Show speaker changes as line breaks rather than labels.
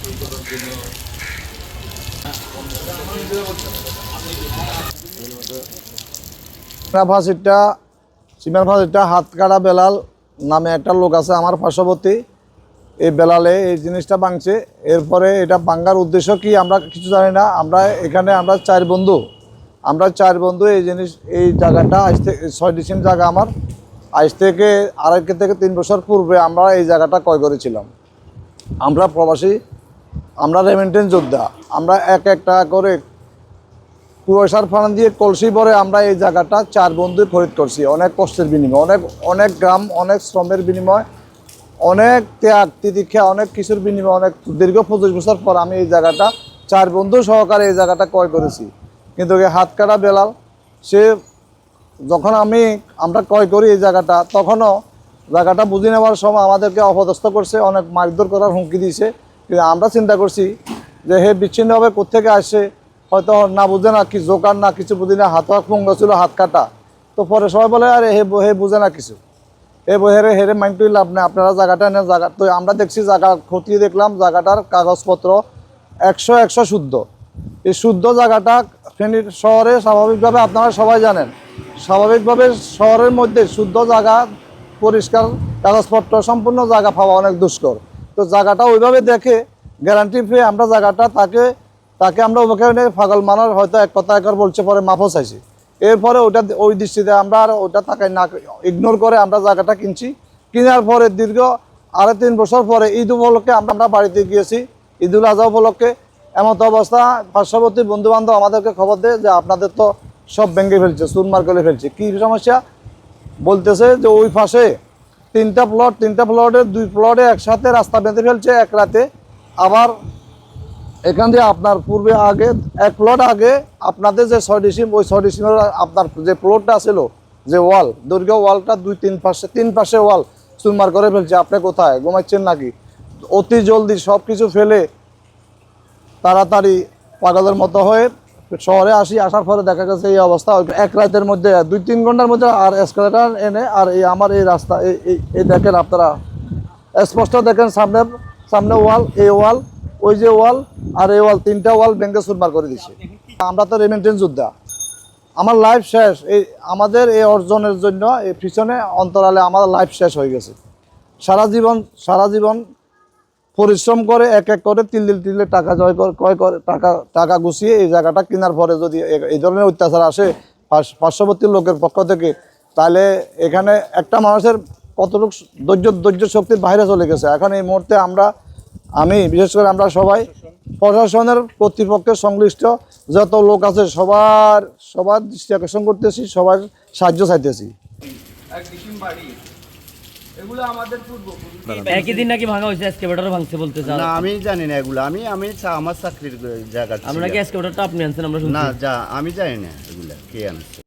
Cement ফাঁসিটা cement ফাঁসিটা হাত কাটা বেলাল নামে একটা লোক আছে আমার পার্শ্ববর্তী। এই বেলালে এই জিনিসটা ভাঙছে। এরপরে এটা ভাঙার উদ্দেশ্য কি আমরা কিছু জানি না। আমরা এখানে আমরা চার বন্ধু। আমরা চার বন্ধু এই জিনিস, এই জায়গাটা আজ থেকে ছয় ডিসেম্বর জায়গা আমার। আজ থেকে আড়াই থেকে তিন বছর পূর্বে আমরা এই জায়গাটা ক্রয় করেছিলাম। আমরা প্রবাসী আমরা রেমেন্টেন যোদ্ধা, আমরা এক এক টাকা করে কুয়াশার ফান দিয়ে কলসি ভরে আমরা এই জায়গাটা চার বন্ধু খরিদ করছি। অনেক কষ্টের বিনিময়, অনেক অনেক গ্রাম, অনেক শ্রমের বিনিময়, অনেক ত্যাগ, তিতিক্ষা, অনেক কিছুর বিনিময়, অনেক দীর্ঘ পঁচিশ বছর পর আমি এই জায়গাটা, চার বন্ধু সহকারে এই জায়গাটা ক্রয় করেছি। কিন্তু হাত কাটা বেলাল, সে যখন আমি, আমরা ক্রয় করি এই জায়গাটা, তখনও জায়গাটা বুঝে নেওয়ার সময় আমাদেরকে অপদস্থ করছে, অনেক মারধর করার হুমকি দিয়েছে। কিন্তু আমরা চিন্তা করছি যে হে বিচ্ছিন্নভাবে কোথেকে আসে, হয়তো না বুঝে না কি জোকার, না কিছু বুঝি না, হাত হাত পুঙ্গ ছিল, হাত কাটা। তো পরে সবাই বলে, আরে হে হে বুঝে না কিছু। হে ব- হেরে মাইন্ডই লাভ নেই আপনারা জায়গাটা নেন, জায়গা, তো আমরা দেখছি জায়গা খতিয়ে দেখলাম, জায়গাটার কাগজপত্র একশো একশো শুদ্ধ। এই শুদ্ধ জায়গাটা ফেনীর শহরে স্বাভাবিকভাবে আপনারা সবাই জানেন। স্বাভাবিকভাবে শহরের মধ্যে শুদ্ধ জায়গা, পরিষ্কার কাগজপত্র, সম্পূর্ণ জায়গা পাওয়া অনেক দুষ্কর। তো জায়গাটা ওইভাবে দেখে গ্যারান্টি পেয়ে আমরা জায়গাটা তাকে তাকে আমরা ওখানে পাগল মানার হয়তো এক কথা একবার বলছে, পরে মাফও চাইছি। এরপরে ওটা ওই দৃষ্টিতে আমরা আর ওটা তাকাই না ইগনোর করে আমরা জায়গাটা কিনছি। কেনার পরে দীর্ঘ আড়াই তিন বছর পরে ঈদ উপলক্ষে আমরা আমরা বাড়িতে গিয়েছি ঈদুল আজহা উপলক্ষে। এমন তো অবস্থা, পার্শ্ববর্তী বন্ধু বান্ধব আমাদেরকে খবর দেয় যে আপনাদের তো সব ভেঙে ফেলছে, চুরমার করে ফেলছে। কী সমস্যা? বলতেছে যে ওই পাশে তিনটা প্লট তিনটা প্লটের দুই প্লটে একসাথে রাস্তা বেঁধে ফেলছে এক রাতে। আবার এখান দিয়ে আপনার পূর্বে আগে, এক প্লট আগে আপনাদের যে ছয় ডিসিম, ওই ছয় ডিসিমের আপনার যে প্লটটা ছিল, যে ওয়াল, দৈর্ঘ্য ওয়ালটা দুই তিন পাশে তিন পাশে ওয়াল চুরমার করে ফেলছে। আপনি কোথায়? ঘুমাচ্ছেন নাকি? অতি জলদি সব কিছু ফেলে তাড়াতাড়ি পাগলের মতো হয়ে শহরে আসি, আসার পরে দেখা গেছে এই অবস্থা। এক রাতের মধ্যে, দুই তিন ঘণ্টার মধ্যে আর এসকালেটার এনে, আর এই আমার এই রাস্তা, এই- দেখেন আপনারা। স্পষ্ট দেখেন সামনে সামনে ওয়াল, এই ওয়াল, ওই যে ওয়াল, আর এই ওয়াল, তিনটা ওয়াল ভেঙে সুরমার করে দিচ্ছে আমরা তো রেমেন্টেন যোদ্ধা। আমার লাইফ শেষ। এই, আমাদের এই অর্জনের জন্য এই পিছনে, অন্তরালে আমার লাইফ শেষ হয়ে গেছে। সারা জীবন সারা জীবন পরিশ্রম করে, এক এক করে তিল তিলে টাকা জয় করে, ক্রয় করে, টাকা টাকা গুছিয়ে এই জায়গাটা কেনার পরে যদি এই ধরনের অত্যাচার আসে পার্শ্ববর্তী লোকের পক্ষ থেকে, তাহলে এখানে একটা মানুষের কতটুকু ধৈর্য ধৈর্য শক্তির বাইরে চলে গেছে। এখন এই মুহূর্তে আমরা, আমি, বিশেষ করে আমরা সবাই, প্রশাসনের কর্তৃপক্ষের সংশ্লিষ্ট যত লোক আছে, সবার সবার দৃষ্টি আকর্ষণ করতেছি, সবার সাহায্য চাইতেছি।
এগুলো আমাদের
একই দিন নাকি ভাঙা হয়েছে? এসকেভেটর ভাঙছে বলতে
না আমি জানি না এগুলো। আমি আমি আমার চাকরির জায়গা ছিল।
আমরা কি এসকেভেটরটা আপনি আনছেন? আমরা
না যা আমি জানি না এগুলা। কে আনছে?